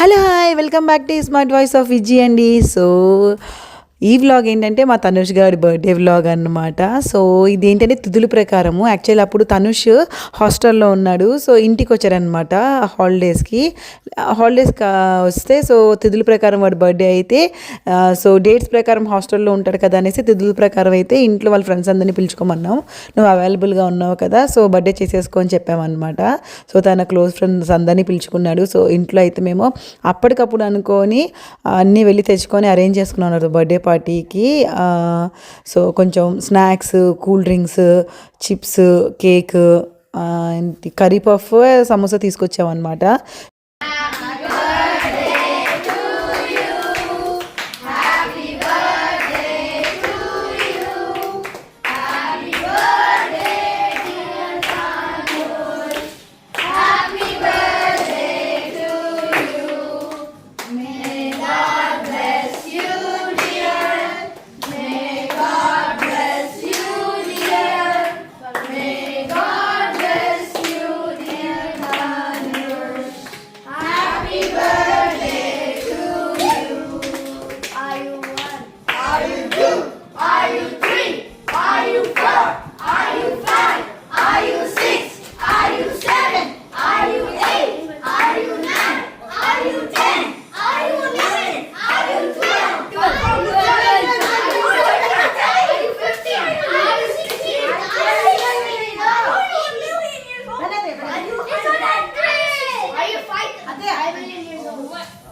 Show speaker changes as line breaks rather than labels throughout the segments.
Hello hi welcome back to smart voice of Viji అండి. So ఈ vlog ఏంటంటే మా తనుష్ గారి బర్త్డే వ్లాగ్ అనమాట సో ఇది ఏంటంటే తిథుల ప్రకారము. యాక్చువల్ అప్పుడు తనుష్ హాస్టల్లో ఉన్నాడు. సో ఇంటికి వచ్చారనమాట హాలిడేస్కి హాలిడేస్ వస్తే సో తిథుల ప్రకారం వాడి బర్త్డే అయితే సో డేట్స్ ప్రకారం హాస్టల్లో ఉంటాడు కదా అనేసి తిథుల ప్రకారం అయితే ఇంట్లో వాళ్ళ ఫ్రెండ్స్ అందరినీ పిలుచుకోమన్నాం. నువ్వు అవైలబుల్గా ఉన్నావు కదా సో బర్త్డే చేసేసుకో అని చెప్పామన్నమాట. సో తన క్లోజ్ ఫ్రెండ్స్ అందరినీ పిలుచుకున్నాడు. సో ఇంట్లో అయితే మేము అప్పటికప్పుడు అనుకొని అన్నీ వెళ్ళి తెచ్చుకొని అరేంజ్ చేసుకున్నాను బర్త్డే పార్టీకి సో కొంచెం snacks cool drinks chips cake curry puff samosa తీసుకొచ్చామన్నమాట.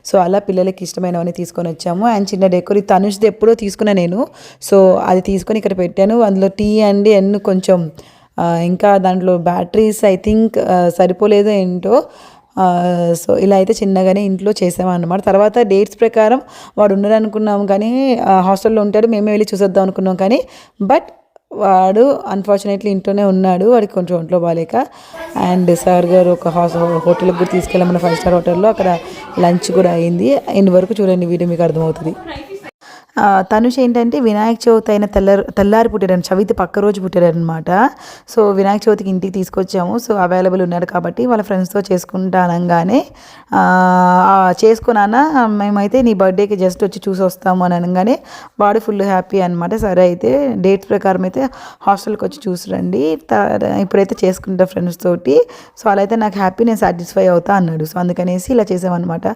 So అలా పిల్లలకి ఇష్టమైనవన్నీ తీసుకొని వచ్చాము. అండ్ చిన్న డెకోర్ తనుష్ది ఎప్పుడో తీసుకున్నా నేను. సో అది తీసుకొని ఇక్కడ పెట్టాను. అందులో టీ అండ్ ఎన్ కొంచెం ఇంకా దాంట్లో బ్యాటరీస్ ఐ థింక్ సరిపోలేదో ఏంటో సో ఇలా అయితే చిన్నగానే ఇంట్లో చేసామన్నమాట. తర్వాత డేట్స్ ప్రకారం వాడు ఉన్నారనుకున్నాం కానీ హాస్టల్లో ఉంటాడు. మేమే వెళ్ళి చూసేద్దాం అనుకున్నాం కానీ బట్ వాడు అన్ఫార్చునేట్లీ ఇంట్లోనే ఉన్నాడు. వాడికి కొంచెం ఒంట్లో బాగాలేక అండ్ సార్ గారు ఒక హాస్ హోటల్కి కూడా తీసుకెళ్ళమన్న ఫైవ్ స్టార్ హోటల్లో అక్కడ లంచ్ కూడా అయింది. ఇంటి వరకు చూడండి వీడియో మీకు అర్థమవుతుంది. తనుష్ ఏంటంటే వినాయక చవితి అయిన తెల్లారి తెల్లారి పుట్టాడు చవితి పక్క రోజు పుట్టాడు అనమాట సో వినాయక చవితికి ఇంటికి తీసుకొచ్చాము. సో అవైలబుల్ ఉన్నాడు కాబట్టి వాళ్ళ ఫ్రెండ్స్తో చేసుకుంటానంగానే అనగానే చేసుకున్నానా మేమైతే నీ బర్త్డేకి జస్ట్ వచ్చి చూసి వస్తాము అని అనగానే వాడు ఫుల్ హ్యాపీ అనమాట సరే అయితే డేట్ ప్రకారం అయితే హాస్టల్కి వచ్చి చూసిరండి త- ఇప్పుడైతే చేసుకుంటా ఫ్రెండ్స్ తోటి. సో అలా అయితే నాకు హ్యాపీ నేను సాటిస్ఫై అవుతా అన్నాడు. సో అందుకనేసి ఇలా చేసామన్నమాట.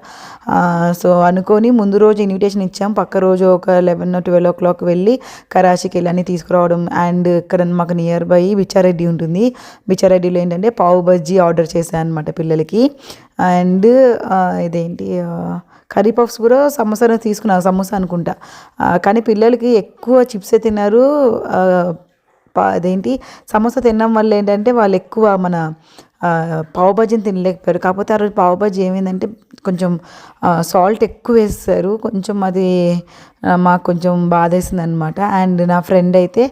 సో అనుకొని ముందు రోజు ఇన్విటేషన్ ఇచ్చాం. పక్క రోజు ఒక లెవెన్ ట్వెల్వ్ ఓ క్లాక్ వెళ్ళి కరాచీకి వెళ్ళి అన్ని తీసుకురావడం అండ్ ఇక్కడ మాకు నియర్ బై బిచ్చారెడ్డి ఉంటుంది. బిచ్చారెడ్డిలో ఏంటంటే పావు బజ్జీ ఆర్డర్ చేశాను అనమాట పిల్లలకి. అండ్ ఇదేంటి కర్రీ పఫ్స్ కూడా సమోసాను తీసుకున్నాను సమోసా అనుకుంటా. కానీ పిల్లలకి ఎక్కువ చిప్సే తిన్నారు. అదేంటి సమోసా తినడం వల్ల ఏంటంటే వాళ్ళు ఎక్కువ మన పావు బజ్జీని తినలేకపోయారు. కాకపోతే ఆ రోజు పావు బజ్జీ ఏమైందంటే కొంచెం సాల్ట్ ఎక్కువ వేస్తారు. కొంచెం అది మాకు కొంచెం బాధేసింది అనమాట అండ్ నా ఫ్రెండ్ అయితే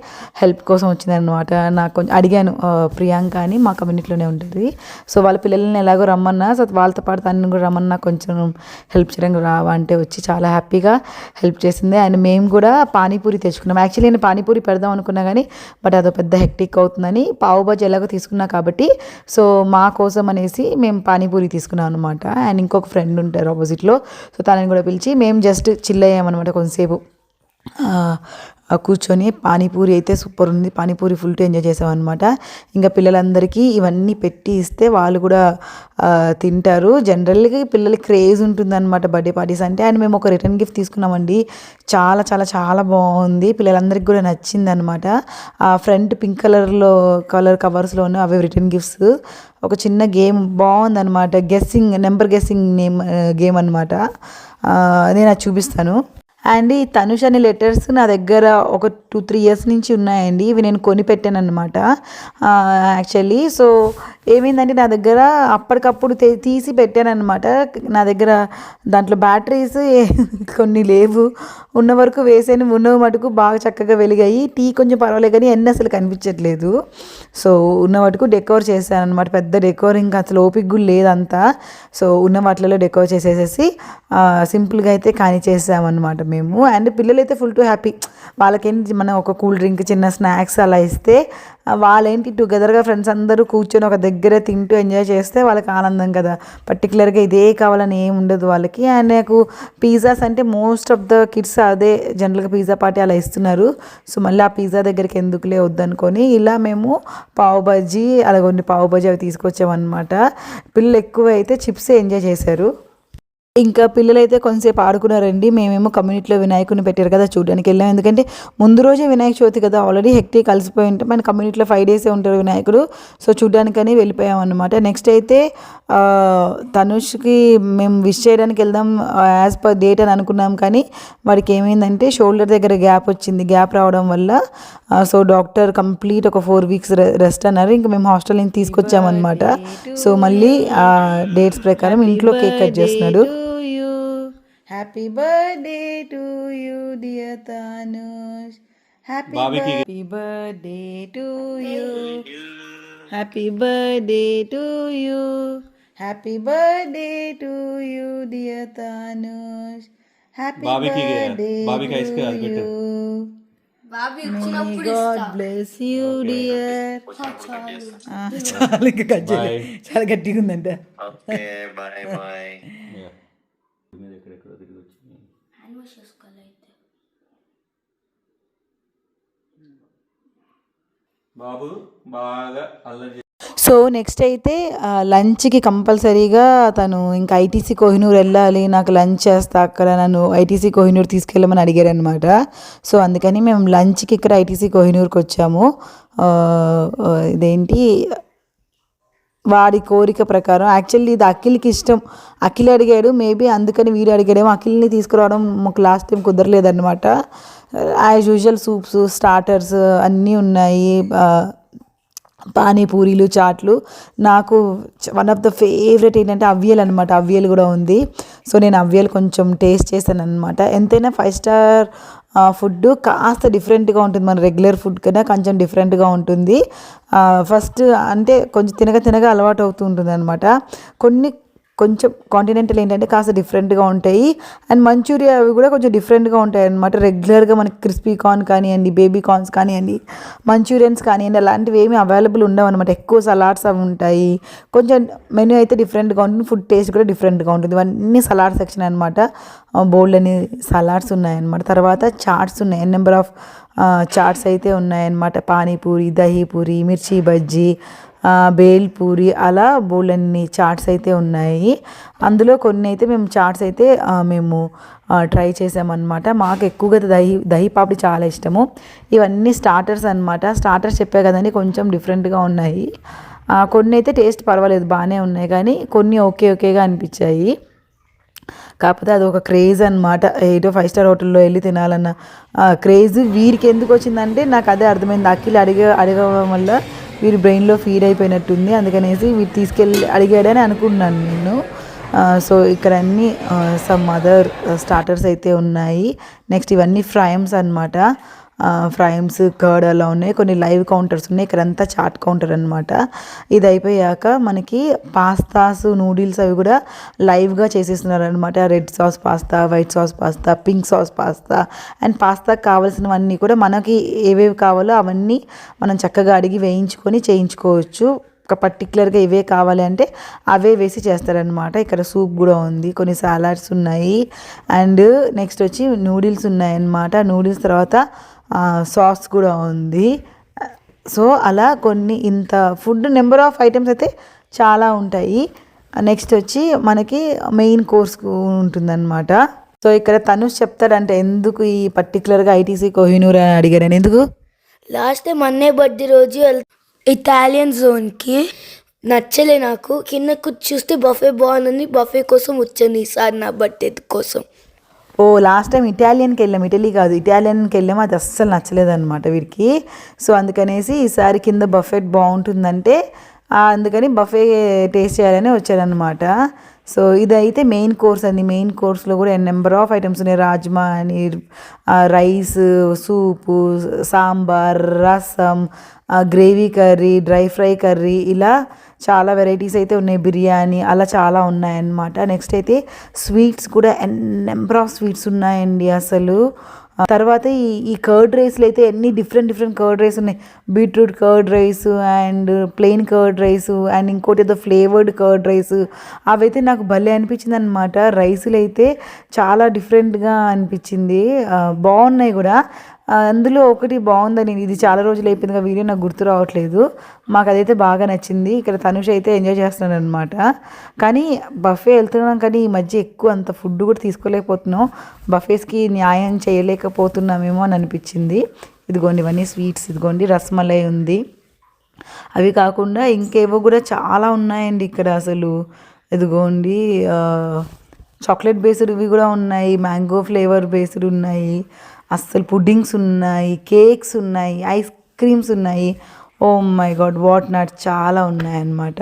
హెల్ప్ కోసం వచ్చిందనమాట. నాకు కొంచెం అడిగాను ప్రియాంక అని మా కమ్యూనిటీలోనే ఉంటుంది. సో వాళ్ళ పిల్లల్ని ఎలాగో రమ్మన్నా సో వాళ్ళతో పాటు తనని కూడా రమ్మన్నా కొంచెం హెల్ప్ చేయడానికి రావా అంటే వచ్చి చాలా హ్యాపీగా హెల్ప్ చేసింది. అండ్ మేము కూడా పానీపూరి తెచ్చుకున్నాం. యాక్చువల్లీ నేను పానీపూరి పెడదాం అనుకున్నా కానీ బట్ అదో పెద్ద హెక్టిక్ అవుతుందని పావు బజ్జీ ఎలాగో తీసుకున్నా కాబట్టి సో మా కోసం అనేసి మేము పానీపూరి తీసుకున్నాం అనమాట. అండ్ ఇంకొక ఫ్రెండ్ ఉంటారు ఆపోజిట్లో సో తనని కూడా పిలిచి మేము జస్ట్ చిల్ అయ్యామన్నమాట కొంచెం ఎంతసేపు కూర్చొని పానీపూరి అయితే సూపర్ ఉంది. పానీపూరి ఫుల్ ఎంజాయ్ చేసామన్నమాట. ఇంకా పిల్లలందరికీ ఇవన్నీ పెట్టి ఇస్తే వాళ్ళు కూడా తింటారు. జనరల్గా పిల్లలకి క్రేజ్ ఉంటుందన్నమాట బర్త్డే పార్టీస్ అంటే. అండ్ మేము ఒక రిటర్న్ గిఫ్ట్ తీసుకున్నామండి. చాలా చాలా చాలా బాగుంది. పిల్లలందరికీ కూడా నచ్చింది అనమాట ఆ ఫ్రంట్ పింక్ కలర్లో కలర్ కవర్స్లోనే అవి రిటర్న్ గిఫ్ట్స్. ఒక చిన్న గేమ్ బాగుందన్నమాట. Guessing number guessing name game అనమాట నేను అది చూపిస్తాను. అండ్ ఈ తనుష్ అనే లెటర్స్ నా దగ్గర ఒక టూ త్రీ ఇయర్స్ నుంచి ఉన్నాయండి. ఇవి నేను కొని పెట్టాను అనమాట యాక్చువల్లీ సో ఏమైందంటే నా దగ్గర అప్పటికప్పుడు తీ- తీసి పెట్టాను అనమాట నా దగ్గర దాంట్లో బ్యాటరీస్ కొన్ని లేవు. ఉన్న వరకు వేసాను. ఉన్న మటుకు బాగా చక్కగా వెలిగాయి. టీ కొంచెం పర్వాలేదు కానీ ఎన్ని అసలు కనిపించట్లేదు. సో ఉన్న మటుకు డెకోర్ చేశాను అనమాట పెద్ద డెకోర్ ఇంకా అసలు ఓపిక లేదంతా. సో ఉన్న వాటిలలో డెకోర్ చేసేసేసి సింపుల్గా అయితే కానీ చేసామన్నమాట మేము. అండ్ పిల్లలైతే ఫుల్ టు హ్యాపీ. వాళ్ళకేంటి మనం ఒక కూల్ డ్రింక్ చిన్న స్నాక్స్ అలా ఇస్తే వాళ్ళేంటి టుగెదర్గా ఫ్రెండ్స్ అందరూ కూర్చొని ఒక దగ్గర తింటూ ఎంజాయ్ చేస్తే వాళ్ళకి ఆనందం కదా. పర్టికులర్గా ఇదే కావాలని ఏం ఉండదు వాళ్ళకి. అండ్ నాకు పిజ్జాస్ అంటే మోస్ట్ ఆఫ్ ద కిడ్స్ అదే జనరల్గా పిజ్జా పార్టీ అలా ఇస్తున్నారు. సో మళ్ళీ ఆ పిజ్జా దగ్గరికి ఎందుకులే వద్దనుకొని ఇలా మేము పావు బజ్జీ అలా కొన్ని పావు బజ్జీ అవి తీసుకొచ్చామన్నమాట. పిల్లలు ఎక్కువ అయితే చిప్స్ ఎంజాయ్ చేశారు. ఇంకా పిల్లలైతే కొంతసేపు ఆడుకున్నారండి. మేమేమో కమ్యూనిటీలో వినాయకుడిని పెట్టారు కదా చూడడానికి వెళ్ళాం. ఎందుకంటే ముందు రోజే వినాయక చవితి కదా ఆల్రెడీ హెక్టీ కలిసిపోయి ఉంటే మన కమ్యూనిటీలో ఫైవ్ డేసే ఉంటారు వినాయకుడు. సో చూడడానికని వెళ్ళిపోయాం అనమాట నెక్స్ట్ అయితే తనుష్కి మేము విష్ చేయడానికి వెళ్దాం యాజ్ పర్ డేట్ అని అనుకున్నాం. కానీ వాడికి ఏమైందంటే షోల్డర్ దగ్గర గ్యాప్ వచ్చింది. గ్యాప్ రావడం వల్ల సో డాక్టర్ కంప్లీట్ ఒక ఫోర్ వీక్స్ రెస్ట్ అన్నారు. ఇంకా మేము హాస్టల్ నుంచి తీసుకొచ్చామన్నమాట సో మళ్ళీ ఆ డేట్స్ ప్రకారం ఇంట్లో కేక్ కట్ చేస్తున్నాడు. Happy birthday to you dear Tanush happy happy birthday to you happy birthday to you happy birthday to you dear Tanush happy
బాబీకి
birthday
బాబీకి ice cream అది పెట్టు.
బాబీ వచ్చినప్పుడు
గాడ్ బ్లెస్ యూ డియర్ చాలా ఇంకా cut చేయలేదు. చాలా గట్టిగా ఉందంట
ఓకే బాయ్ బాయ్
మీద ఎక్కడెక్కడో తిరిగి వచ్చి
హ్యాండ్ వాష్ చేసుకోవాలి అయితే.
బాబు బాగా అల్లరి
సో నెక్స్ట్ అయితే లంచ్కి కంపల్సరీగా తను ఇంకా ఐటీసీ కోహినూర్ వెళ్ళాలి నాకు లంచ్ చేస్తా అక్కడ నన్ను ఐటీసీ కోహినూర్ తీసుకెళ్ళమని అడిగారు అనమాట సో అందుకని మేము లంచ్కి ఇక్కడ ఐటీసీ కోహినూర్కి వచ్చాము. ఇదేంటి వాడి కోరిక ప్రకారం. యాక్చువల్లీ ఇది అఖిల్కి ఇష్టం. అఖిల్ అడిగాడు మేబీ అందుకని వీడు అడిగాడేమో. అఖిల్ని తీసుకురావడం మాకు లాస్ట్ టైం కుదరలేదన్నమాట. యాజ్ యూజువల్ సూప్స్ స్టార్టర్స్ అన్నీ ఉన్నాయి. పానీపూరీలు చాట్లు. నాకు వన్ ఆఫ్ ద ఫేవరెట్ ఏంటంటే అవ్వియల్ అనమాట అవ్వియల్ కూడా ఉంది. సో నేను అవ్వియల్ కొంచెం టేస్ట్ చేశాను అనమాట ఎంతైనా ఫైవ్ స్టార్ ఫుడ్ కాస్త డిఫరెంట్గా ఉంటుంది. మన రెగ్యులర్ ఫుడ్ కన్నా కొంచెం డిఫరెంట్గా ఉంటుంది. ఫస్ట్ అంటే కొంచెం తినగా తినగా అలవాటు అవుతూ ఉంటుంది అనమాట కొన్ని కొంచెం కాంటినెంటల్ ఏంటంటే కాస్త డిఫరెంట్గా ఉంటాయి. అండ్ మంచూరియా అవి కూడా కొంచెం డిఫరెంట్గా ఉంటాయి అనమాట రెగ్యులర్గా మనకి క్రిస్పీ కార్న్ కానివ్వండి బేబీ కార్న్స్ కానివ్వండి మంచూరియన్స్ కానివ్వండి అలాంటివి ఏమి అవైలబుల్ ఉండవు అనమాట ఎక్కువ సలాడ్స్ అవి ఉంటాయి. కొంచెం మెనూ అయితే డిఫరెంట్గా ఉంటుంది. ఫుడ్ టేస్ట్ కూడా డిఫరెంట్గా ఉంటుంది. ఇవన్నీ సలాడ్ సెక్షన్ అనమాట బౌల్ అని సలాడ్స్ ఉన్నాయన్నమాట తర్వాత చాట్స్ ఉన్నాయి. నెంబర్ ఆఫ్ చాట్స్ అయితే ఉన్నాయన్నమాట పానీపూరి దహీపూరి మిర్చి బజ్జీ బేల్పూరి అలా బోలన్ని చాట్స్ అయితే ఉన్నాయి. అందులో కొన్ని అయితే మేము చాట్స్ అయితే మేము ట్రై చేసామన్నమాట. మాకు ఎక్కువగా దహి దహి పాపడి చాలా ఇష్టము. ఇవన్నీ స్టార్టర్స్ అన్నమాట. స్టార్టర్స్ చెప్పే కదండి కొంచెం డిఫరెంట్గా ఉన్నాయి. కొన్ని అయితే టేస్ట్ పర్వాలేదు బాగానే ఉన్నాయి. కానీ కొన్ని ఓకే ఓకేగా అనిపించాయి. కాకపోతే అది ఒక క్రేజ్ అనమాట ఏదో ఫైవ్ స్టార్ హోటల్లో వెళ్ళి తినాలన్న క్రేజ్ వీరికి ఎందుకు వచ్చిందంటే నాకు అదే అర్థమైంది. అఖిల్ అడిగ అడగడం వల్ల వీరి బ్రెయిన్లో ఫీడ్ అయిపోయినట్టుంది. అందుకనేసి వీరు తీసుకెళ్ళి అడిగాడని అనుకున్నాను నేను. సో ఇక్కడ అన్ని సమ్ అదర్ స్టార్టర్స్ అయితే ఉన్నాయి. నెక్స్ట్ ఇవన్నీ ఫ్రైమ్స్ అనమాట ఫ్రైమ్స్ కర్డ్ అలా ఉన్నాయి. కొన్ని లైవ్ కౌంటర్స్ ఉన్నాయి. ఇక్కడంతా చాట్ కౌంటర్ అనమాట ఇది అయిపోయాక మనకి పాస్తాస్ నూడిల్స్ అవి కూడా లైవ్గా చేసేస్తున్నారు అనమాట red sauce pasta white sauce pasta pink sauce pasta and పాస్తాకి కావాల్సినవన్నీ కూడా మనకి ఏవేవి కావాలో అవన్నీ మనం చక్కగా అడిగి వేయించుకొని చేయించుకోవచ్చు. ఒక పర్టికులర్గా ఇవే కావాలి అంటే అవే వేసి చేస్తారనమాట ఇక్కడ సూప్ కూడా ఉంది. కొన్ని సాలాడ్స్ ఉన్నాయి. అండ్ నెక్స్ట్ వచ్చి నూడిల్స్ ఉన్నాయన్నమాట. నూడిల్స్ తర్వాత సాస్ కూడా ఉంది. సో అలా కొన్ని ఇంత ఫుడ్ నెంబర్ ఆఫ్ ఐటమ్స్ అయితే చాలా ఉంటాయి. నెక్స్ట్ వచ్చి మనకి మెయిన్ కోర్స్ ఉంటుందన్నమాట. సో ఇక్కడ తనుష్ చెప్తాడంటే ఎందుకు ఈ పర్టికులర్గా ఐటీసీ కోహినూర్ అని అడిగారు ఎందుకు?
లాస్ట్ టైం అన్నే బర్త్డే రోజు ఇటాలియన్ జోన్కి నచ్చలే నాకు. కింద కూర్చు చూస్తే బఫే బాగుందని బఫే కోసం వచ్చాను ఈసారి నా బర్త్డే కోసం.
ఓ లాస్ట్ టైం ఇటాలియన్కి వెళ్ళాం. ఇటలీ కాదు ఇటాలియన్కి వెళ్ళాము అది అస్సలు నచ్చలేదన్నమాట వీరికి. సో అందుకనేసి ఈసారి కింద బఫెట్ బాగుంటుందంటే అందుకని బఫే టేస్ట్ చేయాలని వచ్చారనమాట సో ఇదైతే మెయిన్ కోర్స్ అండి. మెయిన్ కోర్స్లో కూడా నెంబర్ ఆఫ్ ఐటమ్స్ ఉన్నాయి. రాజ్మా అని rice soup sambar rasam gravy curry dry fry curry ఇలా చాలా వెరైటీస్ అయితే ఉన్నాయి. బిర్యానీ అలా చాలా ఉన్నాయన్నమాట. నెక్స్ట్ అయితే స్వీట్స్ కూడా నెంబర్ ఆఫ్ స్వీట్స్ ఉన్నాయండి అసలు. తర్వాత ఈ ఈ కర్డ్ రైస్లు అయితే ఎన్ని డిఫరెంట్ డిఫరెంట్ కర్డ్ రైస్ ఉన్నాయి. Beetroot curd rice and plain curd rice and ఇంకోటి ఏదో ఫ్లేవర్డ్ కర్డ్ రైస్ అవైతే నాకు భలే అనిపించింది అనమాట రైసులు అయితే చాలా డిఫరెంట్గా అనిపించింది. బాగున్నాయి కూడా. అందులో ఒకటి బాగుందని ఇది చాలా రోజులు అయిపోయిందిగా వీడియో నాకు గుర్తు రావట్లేదు. మాకు అదైతే బాగా నచ్చింది. ఇక్కడ తనుష్ అయితే ఎంజాయ్ చేస్తున్నాడనమాట కానీ బఫే వెళ్తున్నాం కానీ ఈ మధ్య ఎక్కువ అంత ఫుడ్ కూడా తీసుకోలేకపోతున్నాం. బఫేస్కి న్యాయం చేయలేకపోతున్నామేమో అని అనిపించింది. ఇదిగోండి ఇవన్నీ స్వీట్స్ ఇదిగోండి రసమలై ఉంది. అవి కాకుండా ఇంకేవో కూడా చాలా ఉన్నాయండి ఇక్కడ అసలు. ఇదిగోండి చాక్లెట్ బేస్డ్ ఇవి కూడా ఉన్నాయి మ్యాంగో ఫ్లేవర్ బేస్డ్ ఉన్నాయి అస్సలు పుడ్డింగ్స్ ఉన్నాయి కేక్స్ ఉన్నాయి ఐస్ క్రీమ్స్ ఉన్నాయి. Oh my god what not చాలా ఉన్నాయన్నమాట.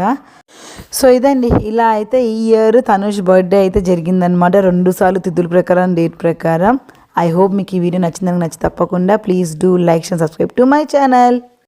సో ఇదండి ఇలా అయితే ఈ ఇయర్ తనుష్ బర్త్డే అయితే జరిగిందనమాట రెండు సార్లు తిథుల ప్రకారం డేట్ ప్రకారం. ఐ హోప్ మీకు ఈ వీడియో నచ్చిందని నచ్చి తప్పకుండా please do like and subscribe to my channel.